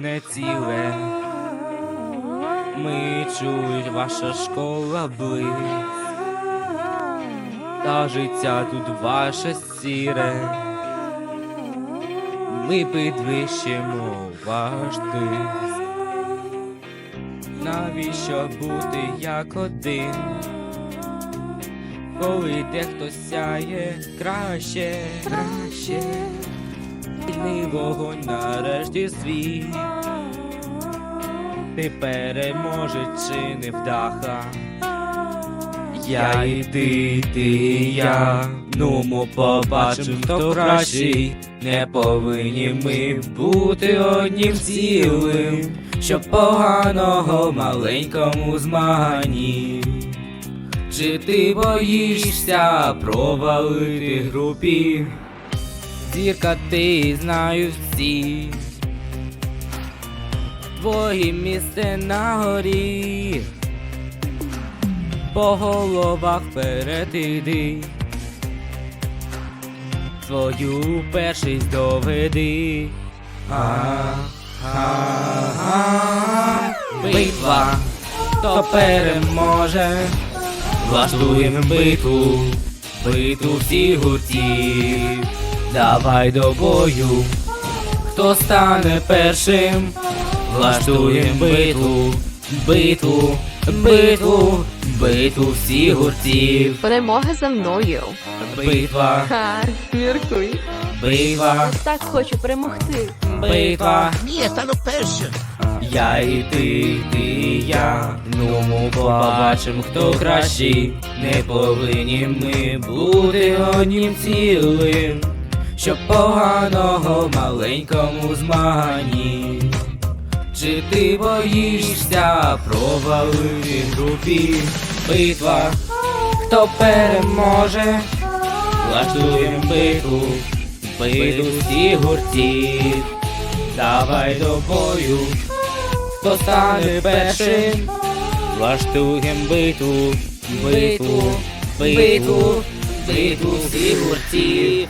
не ціле. Ми чують, ваша школа близь. Та життя тут ваше сіре. Ми підвищимо ваш тиск. Навіщо бути як один? Коли дехто сяє краще, краще, Вільний вогонь нарешті свій. Ти переможе чи не вдаха. Я і ти, ти і я, ну ми побачим, хто кращий. Не повинні ми бути одним цілим, щоб поганого маленькому змаганні. Чи ти боїшся провалити групі? Зірка ти знаю всі. Твоє місце на горі. По головах вперед іди. Свою першість доведи. Битва, хто переможе, влаштуємо битву, битву всіх гуртів. Давай до бою, хто стане першим, влаштуємо битву, битву, битву, битву всіх гуртів. Перемога за мною. Битва, Ха, міркуй. битва, Так хочу перемогти. битва. Ні, я стану першим. Я і ти, ти і я, ну ми побачим, хто кращий. Не повинні ми бути одним цілим, щоб поганого маленькому змаганні. Чи ти боїшся провалити групі? Битва, хто переможе, влаштуєм битву, битву всіх гуртів. Давай до бою, хто стане першим, влаштуєм битву, битву, битву, битву всіх гуртів.